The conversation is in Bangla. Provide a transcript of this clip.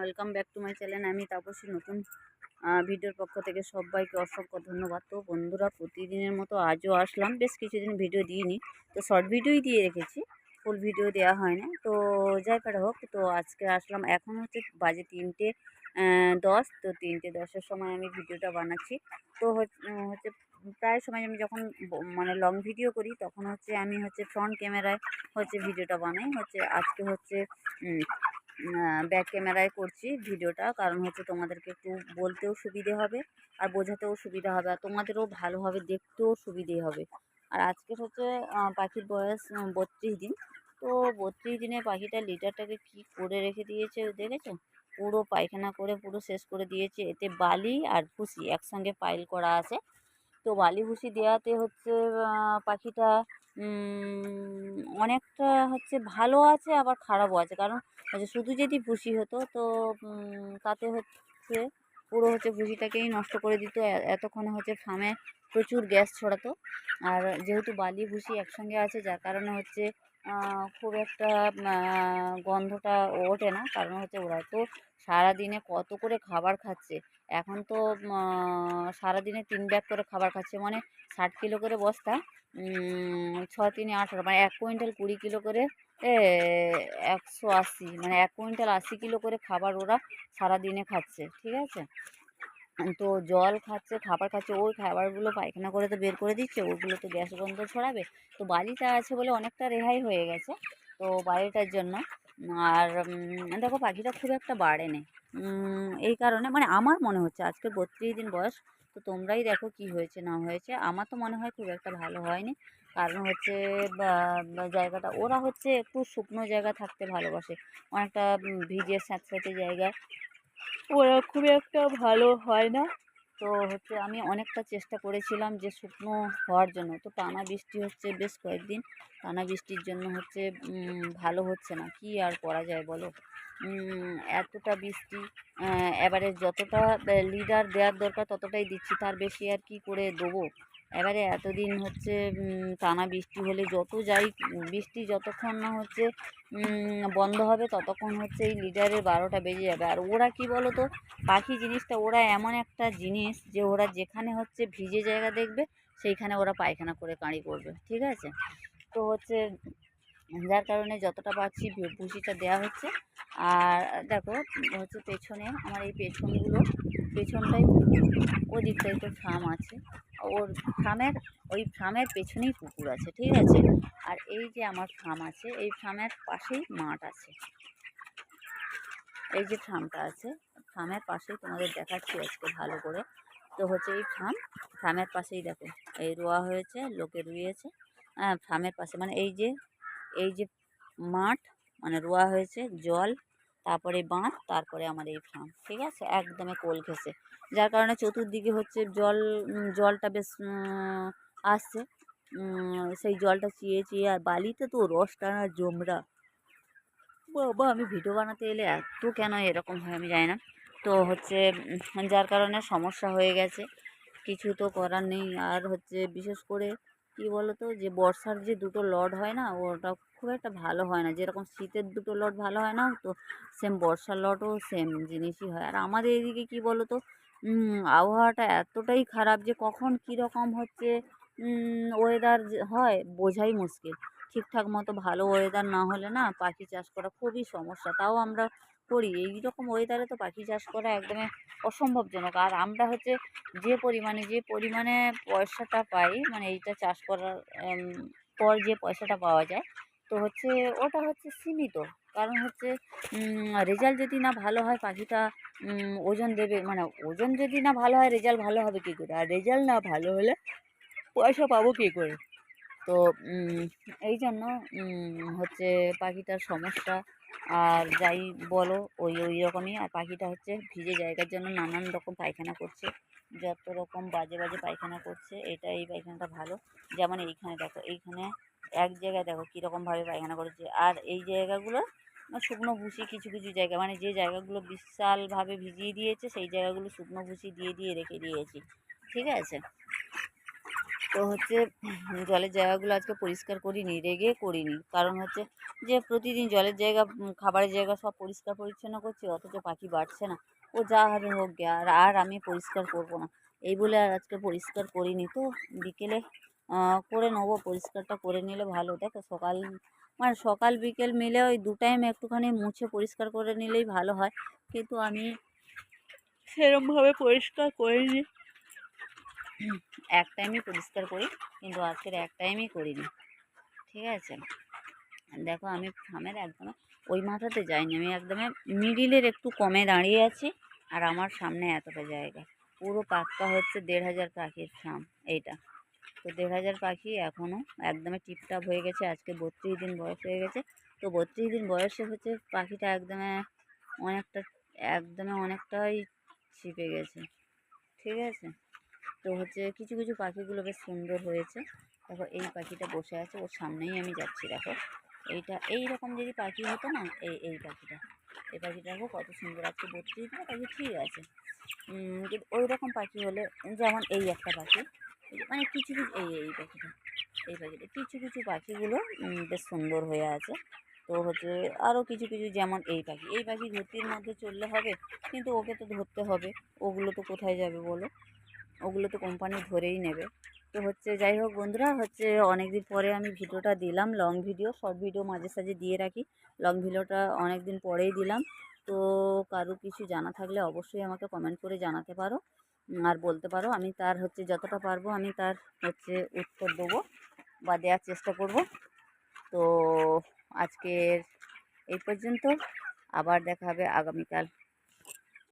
Welcome back to my channel আমি তাপসী নতুন ভিডিওর পক্ষ থেকে সবাইকে অসংখ্য ধন্যবাদ। তো বন্ধুরা, প্রতিদিনের মতো আজও আসলাম। বেশ কিছুদিন ভিডিও দিইনি। তো শর্ট ভিডিওই দিয়ে রেখেছি। ফুল ভিডিও দেওয়া হয় না তো যাই পারে হোক, তো আজকে আসলাম। এখন হচ্ছে বাজে তিনটে দশ। তো তিনটে দশের সময় আমি ভিডিওটা বানাচ্ছি। তো হচ্ছে প্রায় সময় আমি যখন মানে লং ভিডিও করি, তখন হচ্ছে আমি হচ্ছে ফ্রন্ট ক্যামেরায় হচ্ছে ভিডিওটা বানাই। হচ্ছে আজকে হচ্ছে ব্যাক ক্যামেরায় করছি ভিডিওটা কারণ হচ্ছে তোমাদেরকে একটু বলতেও সুবিধে হবে আর বোঝাতেও সুবিধা হবে আর তোমাদেরও ভালোভাবে দেখতেও সুবিধে হবে। আর আজকের হচ্ছে পাখির বয়স বত্রিশ দিন। তো বত্রিশ দিনে পাখিটা লিটারটাকে কি করে রেখে দিয়েছে দেখেছ? পুরো পায়খানা করে, পুরো শেষ করে দিয়েছে। এতে বালি আর ভুসি একসঙ্গে পাইল করা আছে। তো বালি ভুসি দেওয়াতে হচ্ছে পাখিটা অনেকটা হচ্ছে ভালো আছে, আবার খারাপও আছে। কারণ হচ্ছে শুধু যদি ভুসি হতো, তো তাতে হচ্ছে পুরো হচ্ছে ভুসিটাকেই নষ্ট করে দিত। এতক্ষণে হচ্ছে ফার্মে প্রচুর গ্যাস ছড়াতো। আর যেহেতু বালি ভুসি একসঙ্গে আছে, যার কারণে হচ্ছে খুব একটা গন্ধটা ওঠে না। কারণ হচ্ছে ওরা তো সারাদিনে কত করে খাবার খাচ্ছে? এখন তো সারাদিনে তিন ব্যাগ করে খাবার খাচ্ছে। মানে ষাট কিলো করে বস্তা ছ, তিনে আঠারো মানে এক কুইন্টাল কুড়ি কিলো করে একশো আশি মানে এক কুইন্টাল আশি কিলো করে খাবার ওরা সারাদিনে খাচ্ছে, ঠিক আছে? তো জল খাচ্ছে, খাবার খাচ্ছে, ওই খাবারগুলো পায়খানা করে তো বের করে দিচ্ছে, ওগুলো তো গ্যাস গন্ধ ছড়াবে। তো বালিটা আছে বলে অনেকটা রেহাই হয়ে গেছে, তো বাড়িটার জন্য আর দেখো পাখিটা খুব একটা বাড়ে নেই এই কারণে মানে আমার মনে হচ্ছে আজকে বত্রিশ দিন বয়স, তো তোমরাই দেখো কি হয়েছে, না হয়েছে। আমার তো মনে হয় খুব একটা ভালো হয়নি। কারণ হচ্ছে জায়গাটা, ওরা হচ্ছে একটু শুকনো জায়গা থাকতে ভালোবাসে। অনেকটা ভিজে স্যাঁতস্যাঁতে জায়গায়। ওরা খুব একটা ভালো হয় না। তো হচ্ছে আমি অনেকটা চেষ্টা করেছিলাম যে শুকনো হওয়ার জন্য। তো টানা বৃষ্টি হচ্ছে বেশ কয়েকদিন। টানা বৃষ্টির জন্য হচ্ছে ভালো হচ্ছে না। কি আর করা যায় বলো? এতটা বৃষ্টি এবারে যতটা লিডার দেওয়ার দরকার ততটাই দিচ্ছি। তার বেশি আর কি করে দেবো? এবারে এতদিন হচ্ছে টানা বৃষ্টি হলে যত যাই, বৃষ্টি যতক্ষণ না হচ্ছে বন্ধ হবে ততক্ষণ হচ্ছে এই লিডারের বারোটা বেজে যাবে। আর ওরা কি বলো তো পাখি জিনিসটা, ওরা এমন একটা জিনিস যে ওরা যেখানে হচ্ছে ভিজে জায়গা দেখবে, সেইখানে ওরা পায়খানা করে কাঁড়ি করবে, ঠিক আছে? তো হচ্ছে যার কারণে যতটা পাচ্ছি ভুসিটা দেওয়া হচ্ছে। আর দেখো, হচ্ছে পেছনে আমার এই পেছনগুলো পেছনটাই ওদিকটাই তো ফার্ম আছে। ওর ফার্মের, ওই ফার্মের পেছনেই পুকুর আছে, ঠিক আছে? আর এই যে আমার ফার্ম আছে, এই ফার্মের পাশেই মাঠ আছে। এই যে ফার্মটা আছে, ফার্মের পাশেই তোমাদের দেখাচ্ছি আজকে ভালো করে। তো হচ্ছে এই ফার্ম, ফার্মের পাশেই দেখো, এই রোয়া হয়েছে, লোকে রুইয়েছে। হ্যাঁ ফার্মের পাশে মানে এই যে এই যে মাঠ মানে রোয়া হয়েছে, জল, তারপরে বাঁধ, তারপরে আমার এই ফার্ম ঠিক আছে? একদমে কোল ঘেসে যার কারণে চতুর্দিকে হচ্ছে জল জলটা বেশ আসছে। সেই জলটা চিয়ে চিয়ে, আর বালিতে তো রস টানা জমরা। বাবা, আমি ভিডিও বানাতে এলে এত কেন এরকম হয় আমি জানি না। তো হচ্ছে যার কারণে সমস্যা হয়ে গেছে। কিছু তো করার নেই। আর হচ্ছে, বিশেষ করে কী বলো তো যে বর্ষার যে দুটো লড হয় না, ওটা খুব একটা ভালো হয় না। যেরকম শীতের দুটো লট ভালো হয় না, তো সেম বর্ষার লটও সেম জিনিসই হয়। আর আমাদের এদিকে কী বলো তো আবহাওয়াটা এতটাই খারাপ যে কখন কীরকম হচ্ছে ওয়েদার হয় বোঝাই মুশকিল। ঠিকঠাক মতো ভালো ওয়েদার না হলে না পাখি চাষ করা খুবই সমস্যা। তাও আমরা করি। এই রকম ওয়েদারে তো পাখি চাষ করা একদমই অসম্ভবজনক। আর আমরা হচ্ছে যে পরিমাণে যে পরিমাণে পয়সাটা পাই মানে এইটা চাষ করার পর যে পয়সাটা পাওয়া যায়, তো হচ্ছে ওটা হচ্ছে সীমিত। কারণ হচ্ছে রেজাল্ট যদি না ভালো হয় পাখিটা ওজন দেবে মানে ওজন যদি না ভালো হয় রেজাল্ট ভালো হবে কী করে? আর রেজাল্ট না ভালো হলে পয়সা পাবো কী করে? তো এই জন্য হচ্ছে পাখিটার সমস্যা আর যাই বলো, ওই ওই রকমই। আর পাখিটা হচ্ছে ভিজে জায়গার জন্য নানান রকম পায়খানা করছে। যত রকম বাজে বাজে পায়খানা করছে এটা এই পায়খানাটা ভালো। যেমন এইখানে দেখো, এইখানে এক জায়গায় দেখো কীরকমভাবে পায়খানা করেছে। আর এই জায়গাগুলো শুকনো ভুসি কিছু কিছু জায়গা মানে যে জায়গাগুলো বিশালভাবে ভিজিয়ে দিয়েছে, সেই জায়গাগুলো শুকনো ভুসি দিয়ে দিয়ে রেখে দিয়েছি। ঠিক আছে? তো হচ্ছে জলের জায়গাগুলো আজকে পরিষ্কার করিনি, রেগে করিনি। কারণ হচ্ছে যে প্রতিদিন জলের জায়গা খাবারের জায়গা সব পরিষ্কার পরিচ্ছন্ন করছি, অথচ পাখি বাড়ছে না। ও যা হবে হোক গে আর আর আমি পরিষ্কার করব না। এই বলে আর আজকে পরিষ্কার করিনি। তো বিকেলে করে নেব, পরিষ্কারটা করে নিলে ভালো। দেখো সকাল মানে সকাল বিকেল মিলে ওই দু টাইম একটুখানি মুছে পরিষ্কার করে নিলেই ভালো হয়। কিন্তু আমি সেরমভাবে পরিষ্কার করিনি। এক টাইমই পরিষ্কার করি, কিন্তু আজকের এক টাইমই করিনি। ঠিক আছে? দেখো আমি ফার্মের একদমে ওই মাথাতে যাইনি, আমি একদমে মিডিলের একটু কমে দাঁড়িয়ে আছি, আর আমার সামনে এতটা জায়গা। পুরো পাক্কা হচ্ছে দেড় হাজার পাখির ফার্ম এইটা। তো দেড় হাজার পাখি এখনও একদমে টিপটাপ হয়ে গেছে, আজকে বত্রিশ দিন বয়স হয়ে গেছে। তো বত্রিশ দিন বয়সে হচ্ছে পাখিটা একদমে অনেকটা, একদমে অনেকটাই ছিপে গেছে। ঠিক আছে? তো হচ্ছে কিছু কিছু পাখিগুলো বেশ সুন্দর হয়েছে। দেখো, এই পাখিটা বসে আছে, ওর সামনেই আমি যাচ্ছি, দেখো। এইটা এই রকম যদি পাখি হতো না, এই এই পাখিটা। এই পাখিটা দেখো, কত সুন্দর আছে বত্রিশ দিন পাখি ঠিক আছে। কিন্তু ওই রকম পাখি হলে, যেমন এই একটা পাখি মানে কিছু কিছু, এই এই পাখিটা এই পাখিটা, কিছু কিছু পাখিগুলো বেশ সুন্দর হয়ে আছে। তো হচ্ছে আরও কিছু কিছু যেমন এই পাখি এই পাখি ঘুরতির মধ্যে চললে হবে, কিন্তু ওকে তো ধরতে হবে, ওগুলো তো কোথায় যাবে বলো? ওগুলো তো কোম্পানি ধরেই নেবে। তো হচ্ছে যাই হোক বন্ধুরা, হচ্ছে অনেক দিন পরে আমি ভিডিওটা দিলাম লং ভিডিও শর্ট ভিডিও মাঝে সাঝে দিয়ে রাখি। লং ভিডিওটা অনেক দিন পরেই দিলাম। তো কারও কিছু জানা থাকলে অবশ্যই আমাকে কমেন্ট করে জানাতে পারো। আর বলতে পারো, আমি তার হচ্ছে যতটা পারব, আমি তার হচ্ছে উত্তর দেবো বা দেওয়ার চেষ্টা করব। তো আজকের এই পর্যন্ত, আবার দেখা হবে আগামীকাল।